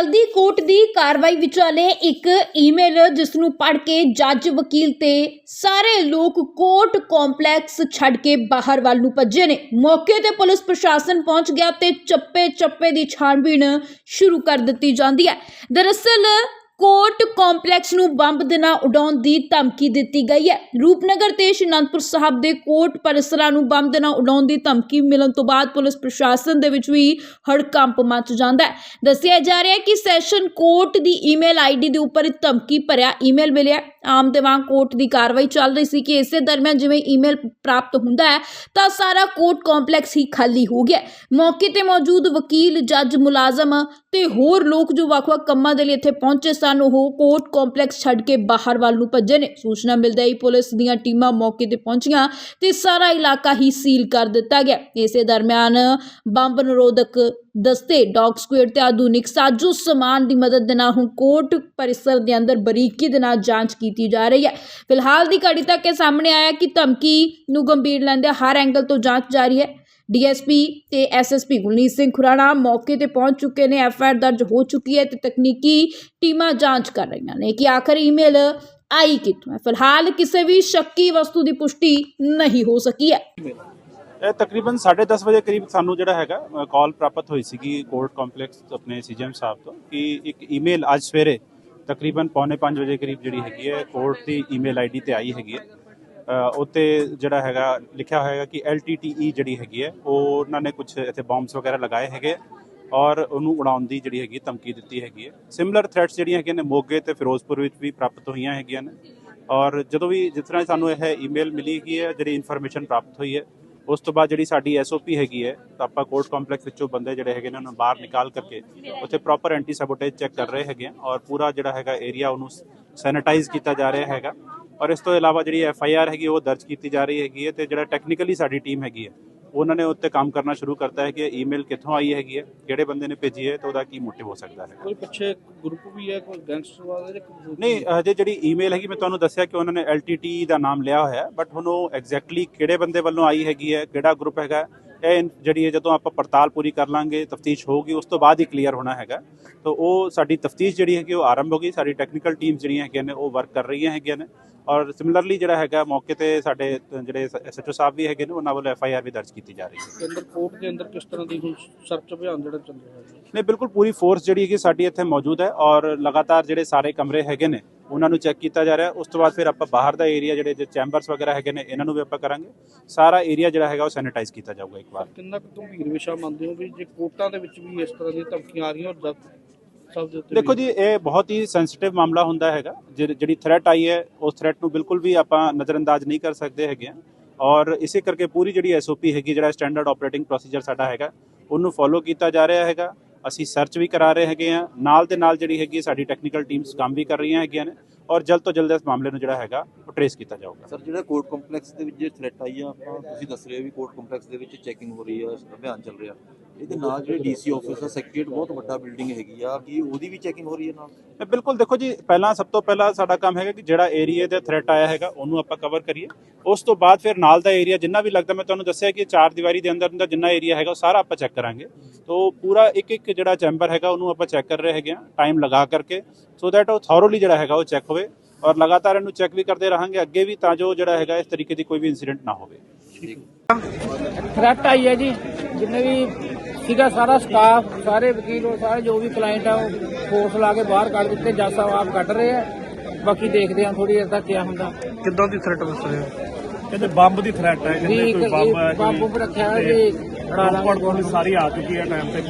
ਚਲਦੀ ਕੋਰਟ ਦੀ ਕਾਰਵਾਈ ਵਿਚਾਲੇ ਇੱਕ ਈਮੇਲ ਜਿਸ ਨੂੰ ਪੜ੍ਹ ਕੇ ਜੱਜ ਵਕੀਲ ਤੇ ਸਾਰੇ ਲੋਕ ਕੋਰਟ ਕੰਪਲੈਕਸ ਛੱਡ ਕੇ ਬਾਹਰ ਵੱਲ ਨੂੰ ਭੱਜੇ ਨੇ। ਮੌਕੇ ਤੇ ਪੁਲਿਸ ਪ੍ਰਸ਼ਾਸਨ ਪਹੁੰਚ ਗਿਆ ਤੇ ਚੱਪੇ ਚੱਪੇ ਦੀ ਛਾਣਬੀਣ ਸ਼ੁਰੂ ਕਰ ਦਿੱਤੀ ਜਾਂਦੀ ਹੈ। ਦਰਅਸਲ ਕੋਰਟ ਕੰਪਲੈਕਸ ਨੂੰ ਬੰਬ ਦੇ ਨਾਲ ਉਡਾਉਣ ਦੀ ਧਮਕੀ ਦਿੱਤੀ ਗਈ ਹੈ। ਰੂਪਨਗਰ ਤੇ ਸ਼ਨੰਦਪੁਰ ਸਾਹਿਬ ਦੇ ਕੋਰਟ ਪਰਿਸਰਾਂ ਨੂੰ ਬੰਬ ਦੇ ਨਾਲ ਉਡਾਉਣ ਦੀ ਧਮਕੀ ਮਿਲਣ ਤੋਂ ਬਾਅਦ ਪੁਲਿਸ ਪ੍ਰਸ਼ਾਸਨ ਦੇ ਵਿੱਚ ਵੀ ਹੜਕੰਪ ਮਚ ਜਾਂਦਾ ਹੈ। ਦੱਸਿਆ ਜਾ ਰਿਹਾ ਹੈ ਕਿ ਸੈਸ਼ਨ ਕੋਰਟ ਦੀ ਈਮੇਲ ਆਈਡੀ ਦੇ ਉੱਪਰ ਧਮਕੀ ਭਰਿਆ ਈਮੇਲ ਮਿਲਿਆ ਆਮ ਦੇ ਵਾਂਗ ਕੋਰਟ ਦੀ ਕਾਰਵਾਈ ਚੱਲ ਰਹੀ ਸੀ ਕਿ ਇਸੇ ਦਰਮਿਆਨ ਜਿਵੇਂ ਈਮੇਲ ਪ੍ਰਾਪਤ ਹੁੰਦਾ ਹੈ, ਤਾਂ ਸਾਰਾ ਕੋਰਟ ਕੰਪਲੈਕਸ ਹੀ ਖਾਲੀ ਹੋ ਗਿਆ ਮੌਕੇ ਤੇ ਮੌਜੂਦ ਵਕੀਲ, ਜੱਜ, ਮੁਲਾਜ਼ਮ ਤੇ ਹੋਰ ਲੋਕ ਜੋ ਵੱਖ-ਵੱਖ ਕੰਮਾਂ ਦੇ ਲਈ ਇੱਥੇ ਪਹੁੰਚੇ ਸਨ ਉਹ ਕੋਰਟ ਕੰਪਲੈਕਸ ਛੱਡ ਕੇ ਬਾਹਰ ਵੱਲ ਨੂੰ ਭੱਜੇ ਨੇ। ਸੂਚਨਾ ਮਿਲਦੇ ਹੀ ਪੁਲਿਸ ਦੀਆਂ ਟੀਮਾਂ ਮੌਕੇ ਤੇ ਪਹੁੰਚੀਆਂ ਤੇ ਸਾਰਾ ਇਲਾਕਾ ਹੀ ਸੀਲ ਕਰ ਦਿੱਤਾ ਗਿਆ। ਇਸੇ ਦਰਮਿਆਨ ਬੰਬ ਨਿਰੋਧਕ ਦਸਤੇ, ਡੌਗ ਸਕੁਐਡ ਤੇ ਆਧੁਨਿਕ ਸਾਜੋ ਸਮਾਨ ਦੀ ਮਦਦ ਦੇ ਨਾਲ ਹੁਣ ਕੋਰਟ ਪਰਿਸਰ ਦੇ ਅੰਦਰ ਬਰੀਕੀ ਦੇ ਨਾਲ ਜਾਂਚ ਕੀਤੀ ਜਾ ਰਹੀ ਹੈ। ਫਿਲਹਾਲ ਦੀ ਘੜੀ ਤੱਕ ਇਹ ਸਾਹਮਣੇ ਆਇਆ ਕਿ ਧਮਕੀ ਨੂੰ ਗੰਭੀਰ ਲੈਂਦੇ ਹਰ ਐਂਗਲ ਤੋਂ ਜਾਂਚ ਜਾਰੀ ਹੈ। ਡੀਐਸਪੀ ਤੇ ਐਸਐਸਪੀ ਗੁਰਨੀਤ ਸਿੰਘ ਖੁਰਾਣਾ ਮੌਕੇ ਤੇ ਪਹੁੰਚ ਚੁੱਕੇ ਨੇ। ਐਫਆਈਆਰ ਦਰਜ ਹੋ ਚੁੱਕੀ ਹੈ ਤੇ ਤਕਨੀਕੀ ਟੀਮਾਂ ਜਾਂਚ ਕਰ ਰਹੀਆਂ ਨੇ ਕਿ ਆਖਰ ਈਮੇਲ ਆਈ ਕਿੱਥੋਂ ਹੈ। ਫਿਲਹਾਲ ਕਿਸੇ ਵੀ ਸ਼ੱਕੀ ਵਸਤੂ ਦੀ ਪੁਸ਼ਟੀ ਨਹੀਂ ਹੋ ਸਕੀ ਹੈ। ਇਹ ਤਕਰੀਬਨ 10:30 ਵਜੇ ਕਰੀਬ ਸਾਨੂੰ ਜਿਹੜਾ ਹੈਗਾ ਕਾਲ ਪ੍ਰਾਪਤ ਹੋਈ ਸੀਗੀ ਕੋਰਟ ਕੰਪਲੈਕਸ ਆਪਣੇ ਸੀਜੀਐਮ ਸਾਹਿਬ ਤੋਂ ਕਿ ਇੱਕ ਈਮੇਲ ਅੱਜ ਸਵੇਰੇ ਤਕਰੀਬਨ ਪੌਣੇ 5 ਵਜੇ ਕਰੀਬ ਜਿਹੜੀ ਹੈਗੀ ਹੈ ਕੋਰਟ ਦੀ ਈਮੇਲ ਆਈਡੀ ਤੇ ਆਈ ਹੈਗੀ ਹੈ। ਅ, ਉੱਤੇ ਜਿਹੜਾ ਹੈਗਾ, ਲਿਖਿਆ ਹੋਏਗਾ ਕਿ LTTE ਜਿਹੜੀ ਹੈਗੀ ਹੈ, ਉਹ ਉਹਨਾਂ ਨੇ ਕੁਝ ਇੱਥੇ ਬੰਬਸ ਵਗੈਰਾ ਲਗਾਏ ਹੈਗੇ ਔਰ ਉਹਨੂੰ ਉਡਾਉਣ ਦੀ ਜਿਹੜੀ ਹੈਗੀ ਧਮਕੀ ਦਿੱਤੀ ਹੈਗੀ ਹੈ। ਸਿਮਿਲਰ ਥ੍ਰੈਟਸ ਜਿਹੜੀਆਂ ਹੈਗੀਆਂ ਨੇ, ਮੋਗੇ ਤੇ ਫਿਰੋਜ਼ਪੁਰ ਵਿੱਚ ਵੀ ਪ੍ਰਾਪਤ ਹੋਈਆਂ ਹੈਗੀਆਂ ਨੇ ਔਰ ਜਦੋਂ ਵੀ ਜਿਸ ਤਰ੍ਹਾਂ ਸਾਨੂੰ ਇਹ ਈਮੇਲ ਮਿਲੀ ਹੈਗੀ ਹੈ, ਜਿਹੜੀ ਇਨਫੋਰਮੇਸ਼ਨ ਪ੍ਰਾਪਤ ਹੋਈ ਹੈ, ਉਸ ਤੋਂ ਬਾਅਦ ਜਿਹੜੀ ਸਾਡੀ ਐਸਓਪੀ ਹੈਗੀ ਹੈ, ਤਾਂ ਆਪਾਂ ਕੋਰਟ ਕੰਪਲੈਕਸ ਵਿੱਚੋਂ ਬੰਦੇ ਜਿਹੜੇ ਹੈਗੇ ਨੇ, ਉਹਨਾਂ ਨੂੰ ਬਾਹਰ ਨਿਕਾਲ ਕਰਕੇ ਉੱਥੇ ਪ੍ਰੋਪਰ ਐਂਟੀ ਸੈਬੋਟੇਜ ਚੈੱਕ ਕਰ ਰਹੇ ਹੈਗੇ ਆ ਔਰ ਪੂਰਾ ਜਿਹੜਾ ਹੈਗਾ ਏਰੀਆ ਉਹਨੂੰ ਸੈਨੀਟਾਈਜ਼ ਕੀਤਾ ਜਾ ਰਿਹਾ ਹੈਗਾ। ਔਰ ਇਸ ਤੋਂ ਇਲਾਵਾ ਜਿਹੜੀ ਐਫ ਆਈ ਆਰ ਹੈਗੀ ਉਹ ਦਰਜ ਕੀਤੀ ਜਾ ਰਹੀ ਹੈਗੀ ਹੈ ਤੇ ਜਿਹੜਾ ਟੈਕਨੀਕਲੀ ਸਾਡੀ ਟੀਮ ਹੈਗੀ ਹੈ ਉਹਨਾਂ ਨੇ ਉੱਤੇ ਕੰਮ ਕਰਨਾ ਸ਼ੁਰੂ ਕਰਤਾ ਹੈ ਕਿ ਈਮੇਲ ਕਿੱਥੋਂ ਆਈ ਹੈਗੀ ਹੈ ਕਿਹੜੇ ਬੰਦੇ ਨੇ ਭੇਜੀ ਹੈ ਤੇ ਉਹਦਾ ਕੀ ਮੋਟਿਵ ਹੋ ਸਕਦਾ ਹੈ ਕੋਈ ਪਿੱਛੇ ਗਰੁੱਪ ਵੀ ਹੈ ਕੋਈ ਗੈਂਗਸਟਰਵਾਦ ਹੈ ਜਾਂ ਕੋਈ ਨਹੀਂ ਹਜੇ ਜਿਹੜੀ ਈਮੇਲ ਹੈਗੀ ਮੈਂ ਤੁਹਾਨੂੰ ਦੱਸਿਆ ਕਿ ਉਹਨਾਂ ਨੇ LTT ਦਾ ਨਾਮ ਲਿਆ ਹੋਇਆ ਹੈ ਬਟ ਹੁਣ ਉਹ ਐਗਜ਼ੈਕਟਲੀ ਕਿਹੜੇ ਬੰਦੇ ਵੱਲੋਂ ਆਈ ਹੈਗੀ ਹੈ ਕਿਹੜਾ ਗਰੁੱਪ ਹੈਗਾ ਇਹ ਜਿਹੜੀ ਹੈ ਜਦੋਂ ਆਪਾਂ ਪੜਤਾਲ ਪੂਰੀ ਕਰ ਲਾਂਗੇ ਤਫਤੀਸ਼ ਹੋਊਗੀ ਉਸ ਤੋਂ ਬਾਅਦ ਹੀ ਕਲੀਅਰ ਹੋਣਾ ਹੈਗਾ। ਤਾਂ ਉਹ ਸਾਡੀ ਤਫਤੀਸ਼ ਜਿਹੜੀ ਹੈਗੀ ਉਹ ਆਰੰਭ ਹੋ ਗਈ। ਸਾਡੀ ਟੈਕਨੀਕਲ ਟੀਮ ਜਿਹੜੀਆਂ ਹੈਗੀਆਂ ਨੇ ਉਹ ਵਰਕ ਕਰ ਰਹੀਆਂ ਹੈਗੀਆਂ ਨੇ। ਔਰ ਸਿਮਿਲਰਲੀ ਜਿਹੜਾ ਹੈਗਾ ਮੌਕੇ ਤੇ ਸਾਡੇ ਜਿਹੜੇ ਐਸਐਚਓ ਸਾਹਿਬ ਵੀ ਹੈਗੇ ਨੇ ਉਹਨਾਂ ਵੱਲੋਂ ਐਫਆਈਆਰ ਵੀ ਦਰਜ ਕੀਤੀ ਜਾ ਰਹੀ ਹੈ। ਦੇ ਅੰਦਰ ਕੋਰਟ ਦੇ ਅੰਦਰ ਕਿਸ ਤਰ੍ਹਾਂ ਦੀ ਹੁਣ ਸਰਚ ਅਭਿਆਨ ਜਿਹੜਾ ਚੱਲ ਰਿਹਾ ਹੈ? ਨਹੀਂ ਬਿਲਕੁਲ ਪੂਰੀ ਫੋਰਸ ਜਿਹੜੀ ਹੈਗੀ ਸਾਡੀ ਇੱਥੇ ਮੌਜੂਦ ਹੈ। ਔਰ ਲਗਾਤਾਰ ਜਿਹੜੇ ਸਾਰੇ ਕਮਰੇ ਹੈਗੇ ਨੇ ਉਹਨਾਂ ਨੂੰ ਚੈੱਕ ਕੀਤਾ ਜਾ ਰਿਹਾ ਉਸ ਤੋਂ ਬਾਅਦ ਫਿਰ ਆਪਾਂ ਬਾਹਰ ਦਾ ਏਰੀਆ ਜਿਹੜੇ ਜੇ ਚੈਂਬਰਸ ਵਗੈਰਾ ਹੈਗੇ ਨੇ ਇਹਨਾਂ ਨੂੰ ਵੀ ਆਪਾਂ ਕਰਾਂਗੇ। ਸਾਰਾ ਏਰੀਆ ਜਿਹੜਾ ਹੈਗਾ ਉਹ ਸੈਨੀਟਾਈਜ਼ ਕੀਤਾ ਜਾਊਗਾ ਇੱਕ ਵਾਰ। ਕਿੰਨਾ ਕੁ ਗੰਭੀਰ ਵਿਸ਼ਾ ਮੰਨਦੇ ਹੋ ਵੀ ਜੇ ਕੋਰਟਾਂ ਦੇ ਵਿੱਚ ਵੀ ਇਸ ਤਰ੍ਹਾਂ ਦੀਆਂ ਧਮਕੀਆਂ ਆ ਰਹੀਆਂ ਔਰ ਦੇਖੋ ਜੀ ਇਹ ਬਹੁਤ ਹੀ ਸੈਂਸਿਟਿਵ ਮਾਮਲਾ ਹੁੰਦਾ ਹੈਗਾ। ਜਿਹੜੀ ਜਿਹੜੀ ਥ੍ਰੈਟ ਆਈ ਹੈ ਉਸ ਥ੍ਰੈਟ ਨੂੰ ਬਿਲਕੁਲ ਵੀ ਆਪਾਂ ਨਜ਼ਰਅੰਦਾਜ਼ ਨਹੀਂ ਕਰ ਸਕਦੇ ਹੈਗੇ ਆ। ਔਰ ਇਸੇ ਕਰਕੇ ਪੂਰੀ ਜਿਹੜੀ ਐਸਓਪੀ ਹੈਗੀ ਜਿਹੜਾ ਸਟੈਂਡਰਡ ਆਪਰੇਟਿੰਗ ਪ੍ਰੋਸੀਜਰ ਸਾਡਾ ਹੈਗਾ ਉਹਨੂੰ ਫੋਲੋ ਕੀਤਾ ਜਾ ਰਿਹਾ ਹੈਗਾ। ਅਸੀਂ ਸਰਚ ਵੀ ਕਰਾ ਰਹੇ ਹੈਗੇ ਆ ਨਾਲ ਦੇ ਨਾਲ ਜਿਹੜੀ ਹੈਗੀ ਸਾਡੀ ਟੈਕਨੀਕਲ ਟੀਮਸ ਕੰਮ ਵੀ ਕਰ ਰਹੀਆਂ ਹੈਗੀਆਂ ਨੇ ਔਰ ਜਲਦ ਤੋਂ ਜਲਦ ਇਸ ਮਾਮਲੇ ਨੂੰ ਜਿਹੜਾ ਹੈਗਾ ਉਹ ਟਰੇਸ ਕੀਤਾ ਜਾਊਗਾ। ਸਰ ਜਿਹੜਾ ਕੋਰਟ ਕੰਪਲੈਕਸ ਦੇ ਵਿੱਚ ਜੇ ਥ੍ਰੈਟ ਆਈ ਆ, ਆਪਾਂ ਤੁਸੀਂ ਦੱਸ ਰਹੇ ਹੋ ਵੀ ਕੋਰਟ ਕੰਪਲੈਕਸ ਦੇ ਵਿੱਚ ਚੈਕਿੰਗ ਹੋ ਰਹੀ ਆ, ਅਭਿਆਨ ਚੱਲ ਰਿਹਾ। ਇਹਦੇ ਨਾਲ ਜਿਹੜੇ ਡੀਸੀ ਆਫਿਸ ਆ ਸੈਕਟਰੀਏਟ ਬਹੁਤ ਵੱਡਾ ਬਿਲਡਿੰਗ ਹੈਗੀ ਆ ਕੀ ਉਹਦੀ ਵੀ ਚੈਕਿੰਗ ਹੋ ਰਹੀ ਹੈ ਨਾਲ? ਤੇ ਬਿਲਕੁਲ ਦੇਖੋ ਜੀ ਪਹਿਲਾਂ ਸਭ ਤੋਂ ਪਹਿਲਾਂ ਸਾਡਾ ਕੰਮ ਹੈਗਾ ਕਿ ਜਿਹੜਾ ਏਰੀਆ ਦੇ ਥ੍ਰੈਟ ਆਇਆ ਹੈਗਾ ਉਹਨੂੰ ਆਪਾਂ ਕਵਰ ਕਰੀਏ। ਉਸ ਤੋਂ ਬਾਅਦ ਫਿਰ ਨਾਲ ਦਾ ਏਰੀਆ ਜਿੰਨਾ ਵੀ ਲੱਗਦਾ ਮੈਂ ਤੁਹਾਨੂੰ ਦੱਸਿਆ ਕਿ ਚਾਰ ਦੀਵਾਰੀ ਦੇ ਅੰਦਰ ਅੰਦਰ ਜਿੰਨਾ ਏਰੀਆ ਹੈਗਾ ਉਹ ਸਾਰਾ ਆਪਾਂ ਚੈੱਕ ਕਰਾਂਗੇ। ਤੋਂ ਪੂਰਾ ਇੱਕ ਇੱਕ ਜਿਹੜਾ ਚੈਂਬਰ ਹੈਗਾ ਉਹਨੂੰ ਆਪਾਂ ਚੈੱਕ ਕਰ ਰਹੇ ਹੈਗੇ ਆ ਟਾਈਮ ਲਗਾ ਕਰਕੇ। ਸੋ ਦੈਟ ਉਹ ਥੋਰੋਲੀ ਜਿਹੜਾ ਹੈਗਾ ਉਹ ਚੈੱਕ ਹੋਵੇ ਔਰ ਲਗਾਤਾਰ ਇਹਨੂੰ ਚੈੱਕ ਵੀ ਕਰਦੇ ਰਹਾਂਗੇ ਅੱਗੇ ਵੀ ਤਾਂ ਜੋ ਜਿਹੜਾ ਹੈਗਾ ਇਸ ਤਰੀਕੇ ਦੀ ਕੋਈ ਵੀ ਇਨਸੀਡੈਂਟ ਨਾ ਹੋਵੇ। ਥ੍ਰੈਟ ਆਈ ਹੈ ਜੀ ਜਿੰਨੇ ਵੀ ਸੀਗਾ ਸਾਰਾ ਸਟਾਫ ਸਾਰੇ ਵਕੀਲ ਔਰ ਸਾਰੇ ਜੋ ਵੀ ਕਲਾਇੰਟ ਆ ਉਹ ਫੋਰਸ ਲਾ ਕੇ ਬਾਹਰ ਕੱਢ ਦਿੱਤੇ ਜੱਜ ਸਾਹਿਬ ਆਪ ਕੱਢ ਰਹੇ ਆ। ਬਾਕੀ ਦੇਖਦੇ ਆ ਥੋੜੀ ਦੇਰ ਤੱਕ ਕੀ ਹੁੰਦਾ। ਕਿੱਦਾਂ ਦੀ ਥ੍ਰੈਟ ਦੱਸ ਰਹੇ ਹੋ ਕਹਿੰਦੇ ਬੰਬ ਦੀ ਥ੍ਰੈਟ ਹੈ ਕਹਿੰਦੇ ਕੋਈ ਬੰਬ ਹੈ ਬੰਬ ਉੱਪਰ ਰੱਖਿਆ ਹੈ ਜੀ ਸਾਰੀ ਆ ਚੁੱਕੀ ਹੈ ਟਾਈਮ ਤੇ